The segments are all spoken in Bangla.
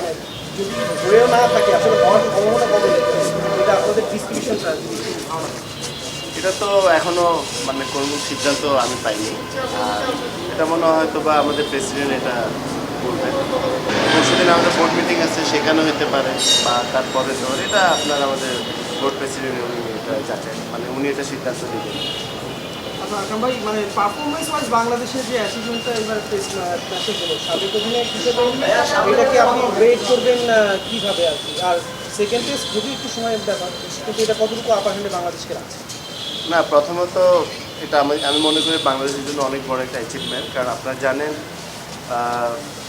মানে যদি না থাকে, আসলে সম্ভাবনা কত এটা আপনাদের এটা তো এখনও মানে কোনো সিদ্ধান্ত আমি পাইনি। আর এটা মনে হয় হয়তো বা আমাদের প্রেসিডেন্ট এটা বলবেন পরশুদিন আমাদের বোর্ড মিটিং আছে, সেখানেও হতে পারে, বা তারপরে তো এটা আপনার আমাদের বোর্ড প্রেসিডেন্ট উনি এটা যাচাই মানে উনি এটা সিদ্ধান্ত আচ্ছা ভাই মানে পারফরমেন্স বাংলাদেশের যে এবার কীভাবে আর কি? আর সেকেন্ড টেস্ট একটু সময়ের ব্যাপার এটা আপার না, প্রথমত এটা আমি আমি মনে করি বাংলাদেশের জন্য অনেক বড় একটা অ্যাচিভমেন্ট কারণ আপনারা জানেন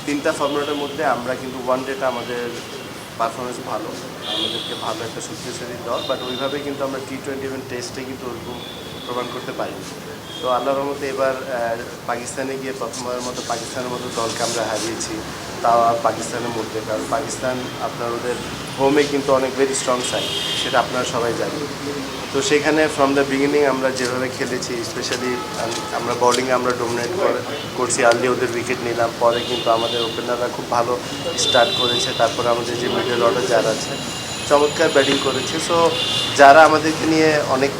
তিনটা ফর্মেটের মধ্যে আমরা কিন্তু ওয়ান ডেটা আমাদের পারফরমেন্স ভালো, আমাদেরকে ভালো একটা শক্তিশালী দল বাট ওইভাবে কিন্তু আমরা টি টোয়েন্টি টেস্টে কিন্তু ওরকম প্রমাণ করতে পারিনি। তো আল্লাহর রহমতে এবার পাকিস্তানে গিয়ে প্রথমবারের মতো পাকিস্তানের মতো দলকে আমরা হারিয়েছি। তাও আর পাকিস্তানের মধ্যে, কারণ পাকিস্তান আপনার ওদের হোমে কিন্তু অনেক ভেরি স্ট্রং সাইড সেটা আপনারা সবাই জানেন। তো সেখানে ফ্রম দ্য বিগিনিং আমরা যেভাবে খেলেছি স্পেশালি আমরা বোলিংয়ে আমরা ডোমিনেট করছি আর্লি ওদের উইকেট নিলাম, পরে কিন্তু আমাদের ওপেনাররা খুব ভালো স্টার্ট করেছে। তারপরে আমাদের যে মিডল অর্ডার যারা আছে চমৎকার ব্যাটিং করেছে। সো যারা আমাদেরকে নিয়ে অনেক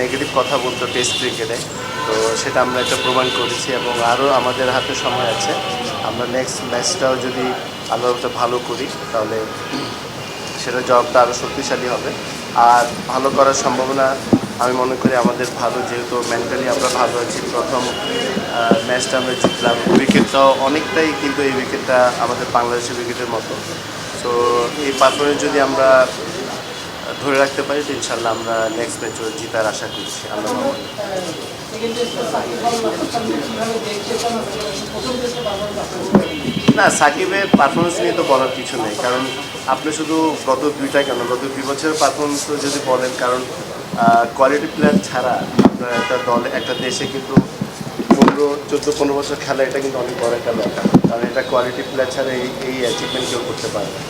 নেগেটিভ কথা বলতো টেস্ট ক্রিকেটে তো সেটা আমরা একটা প্রমাণ করেছি এবং আরও আমাদের হাতে সময় আছে। আমরা নেক্সট ম্যাচটাও যদি আল্লাহটা ভালো করি, তাহলে সেটা জবটা আরও শক্তিশালী হবে। আর ভালো করার সম্ভাবনা, আমি মনে করি আমাদের ভালো, যেহেতু মেন্টালি আমরা ভালো আছি, প্রথম ম্যাচটা আমরা জিতলাম। উইকেটটাও অনেকটাই কিন্তু এই উইকেটটা আমাদের বাংলাদেশের উইকেটের মতো। তো এই পারফরমেন্স যদি আমরা ধরে রাখতে পারি তো ইনশাল্লাহ আমরা নেক্সট ম্যাচও জিতার আশা করছি আমরা না, সাকিবের পারফরমেন্স নিয়ে তো বলার কিছু নেই, কারণ আপনি শুধু গত দুইটা কেন, গত দুই বছরের পারফরমেন্স যদি বলেন, কারণ কোয়ালিটি প্লেয়ার ছাড়া আপনার একটা দলে, একটা দেশে কিন্তু পনেরো চোদ্দ পনেরো বছর খেলা এটা কিন্তু অনেক বড় একটা ব্যাপার। কারণ এটা কোয়ালিটি প্লেয়ার ছাড়া এই এই অ্যাচিভমেন্ট কেউ করতে পারে না।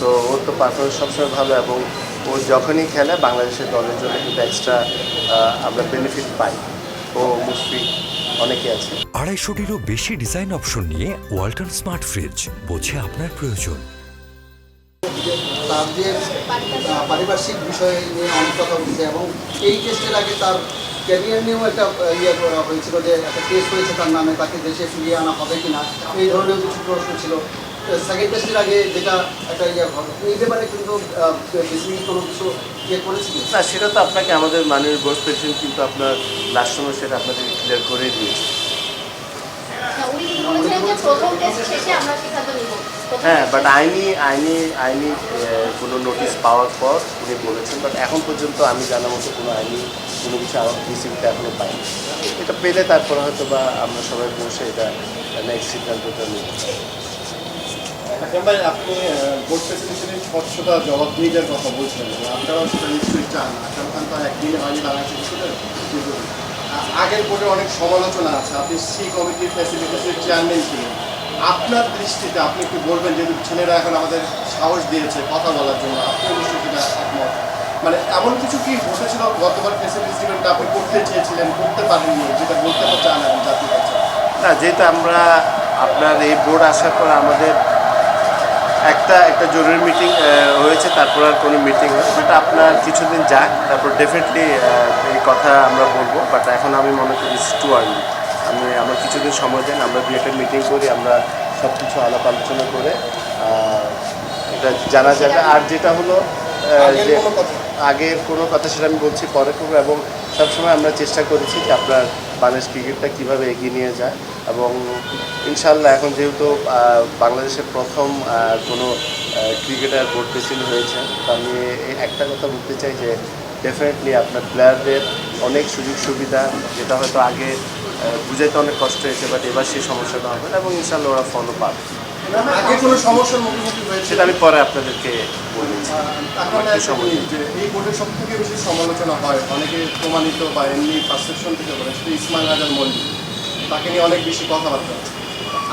তো ওর তো পারফরমেন্স সবসময় ভালো এবং ও যখনই খেলে বাংলাদেশের দলের জন্য কিন্তু এক্সট্রা আমরা বেনিফিট পাই। ও মুশফিক অনেকে আছে। আড়াইশোটিরও বেশি ডিজাইন অপশন নিয়ে ওয়ালটন স্মার্ট ফ্রিজ বোঝে আপনার প্রয়োজন। তার যে পারিপার্শ্বিক বিষয় নিয়ে অনেক কথা উঠছে এবং এই টেস্টের আগে তার ক্যারিয়ার নিয়েও একটা ইয়ে করা হয়েছিল যে একটা টেস্ট হয়েছে তার নামে তাকে দেশে ফিরিয়ে আনা হবে কিনা এই ধরনের কিছু প্রশ্ন ছিল। সেকেন্ড টেস্টের আগে যেটা একটা ইয়ে হবে এই ব্যাপারে কিন্তু বেশি কোনো কিছু ইয়ে না সেটা তো আপনাকে আমাদের মাননীয় বোর্ড প্রেসিডেন্ট কিন্তু আপনার লাস্ট সময় সেটা আপনাদেরকে ক্লিয়ার করে দিয়েছে। না, হ্যাঁ বাট আইনি আইনি আইনি কোনো নোটিশ পাওয়ার পর উনি বলেছেন বাট এখন পর্যন্ত আমি জানা মতো কোনো আইনি কোনো কিছু রিসিভটা এখনও পাইনি। এটা পেলে তারপরে হয়তো বা আমরা সবাই বসে এটা নেক্সট সিদ্ধান্তটা নিব। ভাই আপনি কথা নিশ্চয়ই চান তো আগের অনেক সমালোচনা আছে। আপনি আপনার দৃষ্টিতে আপনি কি বলবেন, যেহেতু ছেলেরা এখন আমাদের সাহস দিয়েছে কথা বলার জন্য। সেটা একমত মানে এমন কিছু কি ঘটেছিল গতবার ইভেন্টটা আপনি করতে চেয়েছিলেন করতে পারেননি যেটা বলতে চান জাতির কাছে? না যেহেতু আমরা আপনার এই বোর্ড আসার পর আমাদের একটা একটা জরুরি মিটিং হয়েছে তারপর আর কোনো মিটিং হয় বাট আপনার কিছুদিন যাক তারপর ডেফিনেটলি এই কথা আমরা বলব। বাট এখন আমি মনে করি টু আর্লি আমি আমার কিছুদিন সময় দেন আমরা দু একটা মিটিং করি আমরা সব কিছু আলাপ আলোচনা করে এটা জানা যাবে। আর যেটা হলো যে কথা? আগের কোনো কথা সেটা আমি বলছি, পরে করব এবং সবসময় আমরা চেষ্টা করেছি যে আপনার বাংলাদেশ ক্রিকেটটা কীভাবে এগিয়ে নিয়ে যায় এবং ইনশাল্লাহ এখন যেহেতু বাংলাদেশের প্রথম কোনো ক্রিকেটার বোর্ড প্রেসিডেন্ট হয়েছে, তো আমি একটা কথা বলতে চাই যে ডেফিনেটলি আপনার প্লেয়ারদের অনেক সুযোগ সুবিধা, যেটা হয়তো আগে বুঝাইতে অনেক কষ্ট হয়েছে বাট এবার সেই সমস্যাটা হবে না এবং ইনশাল্লাহ ওরা ফলো পাবে। আগে কোনো সমস্যার মুখোমুখি হয়েছে? সেটা আমি পরে আপনাদেরকে বলেছি। এই বোর্ডের সব থেকে বেশি সমালোচনা হয় অনেকে প্রমাণিত বা এমনি পারসেপশন থেকে বলে সেটা ইসমাইল হাজার মল্লিক তাকে নিয়ে অনেক বেশি কথাবার্তা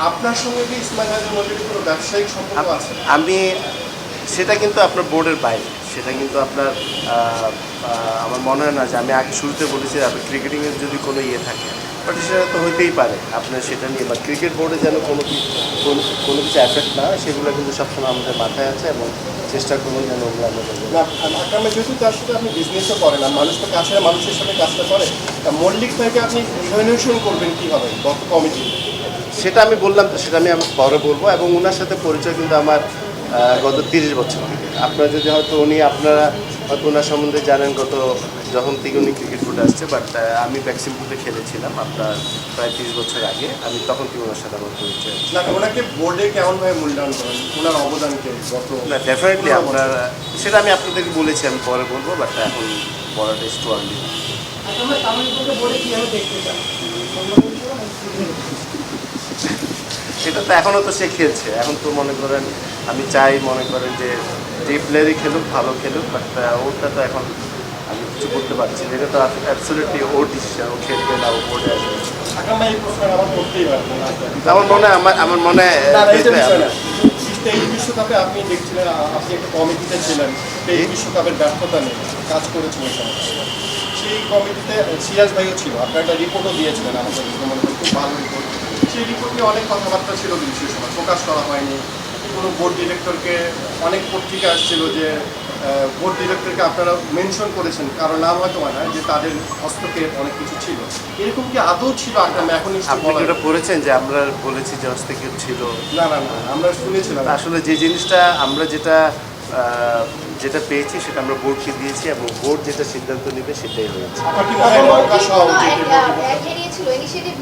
আপনার সঙ্গে কি ইসমাইল হাজার মল্লিকের কোনো ব্যবসায়িক সম্পর্ক আছে? আমি সেটা কিন্তু আপনার বোর্ডের বাইরে। সেটা কিন্তু আপনার আমার মনে হয় না যে আমি আগে শুরুতে বলেছি আপনার ক্রিকেটিংয়ের যদি কোনো ইয়ে থাকে। বাট সেটা তো হইতেই পারে। আপনার সেটা নিয়ে বা ক্রিকেট বোর্ডে যেন কোনো কি কোনো কিছু অ্যাফেক্ট না হয় সেগুলো কিন্তু সবসময় আমাদের মাথায় আছে এবং চেষ্টা করব যেন ওগুলো আমরা। না আকরাম ভাই যেহেতু তার সাথে আপনি বিজনেসও করেন আর মানুষ তো কাছের মানুষের সাথে কাজটা করে তা মল্লিক ভাইকে আপনি ইভালুয়েশন করবেন কীভাবে গত কমিটি সেটা আমি বললাম তো সেটা আমি আমার পরে বলব এবং ওনার সাথে পরিচয় কিন্তু আমার গত তিরিশ বছর থেকে। আপনারা যদি হয়তো উনি আপনারা হয়তো ওনার সম্বন্ধে জানেন গত যখন থেকে উনি ক্রিকেট বোর্ডে আসছে বাট আমি ব্যাকসিমপুরে খেলেছিলাম আপনার প্রায় তিরিশ বছর আগে। আমি তখন থেকে ওনার সাথে আমার পরিচয় না ওনাকে বোর্ডে কেমনভাবে মূল্যায়ন করেন? ওনার অবদানকে না ডেফিনেটলি আপনার সেটা আমি আপনাদেরকে বলেছি আমি পরে বলব বাট এখন বলাটা একটু আর্লি সেটা তো এখনও তো সে খেলছে। এখন তো মনে করেন আমি চাই মনে করেন যে যে প্লেয়ারই খেলুক ভালো খেলুক বাট ওটা তো এখন কিছু করতে পারছি না। এটা তো অ্যাবসোলিউটলি ওর ডিসিশন ও খেলবে না ও বোর্ডে আসবে। এই প্রশ্ন আমার মনে হয় আমার আমার মনে হয় আপনি- তেইশ বিশ্বকাপে আপনি দেখছিলেন আপনি একটা কমিটিতে ছিলেন তেইশ বিশ্বকাপের ব্যর্থতা নিয়ে কাজ করেছিলেন। সেই কমিটিতে সিরাজ ভাইও ছিল আপনার একটা রিপোর্টও দিয়েছিলেন আমাদের মনে খুব ভালো রিপোর্ট। সেই রিপোর্ট নিয়ে অনেক কথাবার্তা ছিল কিন্তু সময় প্রকাশ করা হয়নি। কোনো বোর্ড ডিরেক্টরকে অনেক পত্রিকা আসছিল যে বোর্ড ডিরেক্টরকে আপনারা মেনশন করেছেন কারণ নাম হয়তো হয় না যে তাদের হস্তক্ষেপ অনেক কিছু ছিল। এরকম কি আদৌ ছিল আগ্রাম এখন একটু আপনি বলা যেটা পড়েছেন যে আমরা বলেছি যে হস্তক্ষেপ ছিল? না না না আমরা শুনেছিলাম। আসলে যে জিনিসটা আমরা যেটা যেটা পেয়েছি সেটা আমরা বোর্ডকে দিয়েছি এবং বোর্ড যেটা সিদ্ধান্ত নেবে সেটাই হয়েছে। আপনার কি মনে হয় প্রকাশ হওয়া উচিত এই বোর্ডে? বেরিয়েছিল ইনিশিয়েটিভ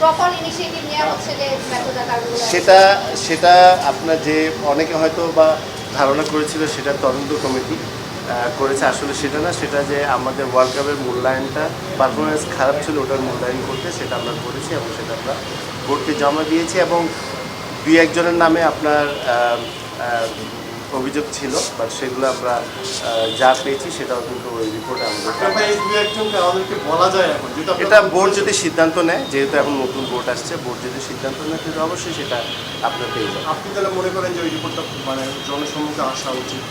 প্রপার ইনিশিয়েটিভ নেওয়া হচ্ছে যে মেথডটা কারগুলো সেটা সেটা আপনার যে অনেকে হয়তো বা ধারণা করেছিল সেটা তদন্ত কমিটি করেছে। আসলে সেটা না, সেটা যে আমাদের ওয়ার্ল্ড কাপের মূল্যায়নটা পারফরমেন্স খারাপ ছিল, ওটার মূল্যায়ন করতে সেটা আমরা করেছি এবং সেটা আমরা বোর্ডকে জমা দিয়েছি এবং দুই একজনের নামে আপনার অভিযোগ ছিল বাট সেগুলো আমরা যা পেয়েছি সেটাও কিন্তু ওই রিপোর্টে আমাদের আকরাম এই দুই একজনকে আমাদেরকে বলা যায় এখন যেটা এটা বোর্ড যদি সিদ্ধান্ত নেয় যেহেতু এখন নতুন বোর্ড আসছে বোর্ড যদি সিদ্ধান্ত নেয় তাহলে অবশ্যই সেটা আপনার পেয়ে যাবেন। আপনি তাহলে মনে করেন যে ওই রিপোর্টটা মানে জনসম্মুখে আসা উচিত?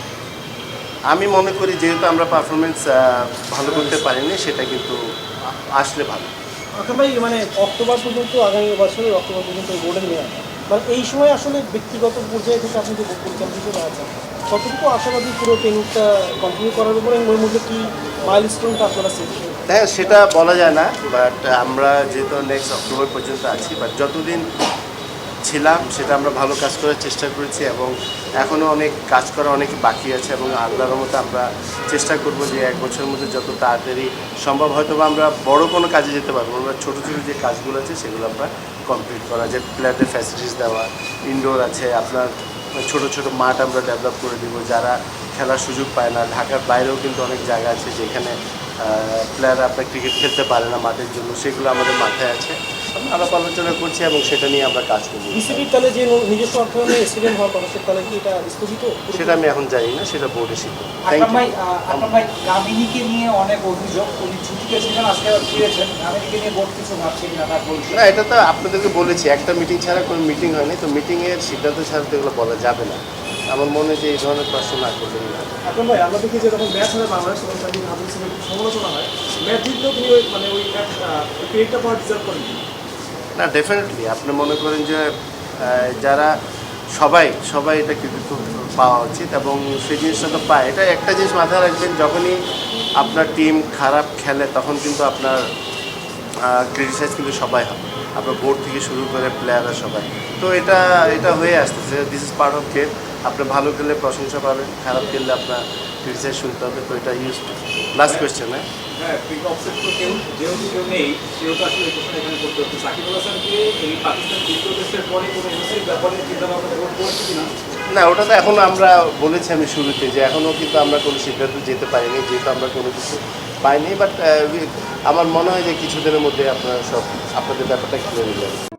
আমি মনে করি যেহেতু আমরা পারফরমেন্স ভালো করতে পারিনি সেটা কিন্তু আসলে ভালো। এখন ভাই মানে অক্টোবর পর্যন্ত আগামী বছরের অক্টোবর পর্যন্ত বোর্ডের মেয়াদ মানে এই সময় আসলে ব্যক্তিগত পর্যায়ে থেকে আপনি যে পরিচালনা আছেন কতটুকু আশাবাদী পুরো ট্রেনিংটা কন্টিনিউ করার উপরে এবং মধ্যে কি মাইল স্টোনটা আপনারা হ্যাঁ সেটা বলা যায় না বাট আমরা যেহেতু নেক্সট অক্টোবর পর্যন্ত আছি বাট যতদিন ছিলাম সেটা আমরা ভালো কাজ করার চেষ্টা করেছি এবং এখনও অনেক কাজ করা অনেক বাকি আছে এবং আল্লাহর মতো আমরা চেষ্টা করব যে এক বছরের মধ্যে যত তাড়াতাড়ি সম্ভব হয়তো আমরা বড় কোনো কাজে যেতে পারব। আমরা ছোটো ছোটো যে কাজগুলো আছে সেগুলো আমরা কমপ্লিট করা, যে প্লেয়ারদের ফ্যাসিলিটিস দেওয়া ইনডোর আছে, আপনার ছোট ছোট মাঠ আমরা ডেভেলপ করে দিব, যারা খেলার সুযোগ পায় না। ঢাকার বাইরেও কিন্তু অনেক জায়গা আছে যেখানে প্লেয়াররা আপনার ক্রিকেট খেলতে পারে না মাঠের জন্য, সেগুলো আমাদের মাথায় আছে। আলাপ আলোচনা করছি এবং সেটা নিয়ে আমরা কাজ করব বিসিবির তাহলে যে নিজস্ব অর্থায়নে স্টেডিয়াম হওয়ার কথা সে তাহলে কি এটা স্থগিত? সেটা আমি এখন জানি না সেটা বোর্ডে সিদ্ধান্ত আকরাম ভাই আকরাম ভাই কামিনীকে নিয়ে অনেক অভিযোগ। উনি ছুটিতে ছিলেন আজকে আবার ফিরেছেন। কামিনীকে নিয়ে বোর্ড কিছু ভাবছে কিনা তা বলছে না এটা তো আপনাদেরকে বলেছি একটা মিটিং ছাড়া কোনো মিটিং হয়নি তো মিটিংয়ের সিদ্ধান্ত ছাড়া তো এগুলো বলা যাবে না। আমার মনে হয় যে এই ধরনের প্রশ্ন না করবেন না। এখন ভাই আমরা দেখি যে যখন ম্যাচ হয় বাংলাদেশ এবং তাদের হাবিব সমালোচনা হয়। ম্যাচ জিতলেও তিনি ওই মানে ওই ম্যাচ ক্রিকেটটা পাওয়ার ডিজার্ভ করেন না ডেফিনেটলি আপনি মনে করেন যে যারা সবাই সবাই এটা কৃতিত্ব পাওয়া উচিত এবং সেই জিনিসটা তো পায়। এটা একটা জিনিস মাথায় রাখবেন, যখনই আপনার টিম খারাপ খেলে, তখন কিন্তু আপনার ক্রিটিসাইজ কিন্তু সবাই হবে। আপনার বোর্ড থেকে শুরু করে প্লেয়াররা সবাই। তো এটা এটা হয়ে আসতেছে। This is part of game আপনি ভালো খেললে প্রশংসা পাবেন খারাপ খেললে আপনার ক্রিটিসাইজ শুনতে হবে তো এটা ইউজ লাস্ট কোয়েশ্চেন হ্যাঁ? হ্যাঁ না ওটা তো এখন আমরা বলেছি আমি শুরুতে যে এখনও কিন্তু আমরা কোনো সিদ্ধান্ত যেতে পারিনি যেহেতু আমরা কোনো কিছু পাইনি বাট আমার মনে হয় যে কিছুদিনের মধ্যে আপনারা সব আপনাদের ব্যাপারটা ক্লিয়ার হয়ে যাবে।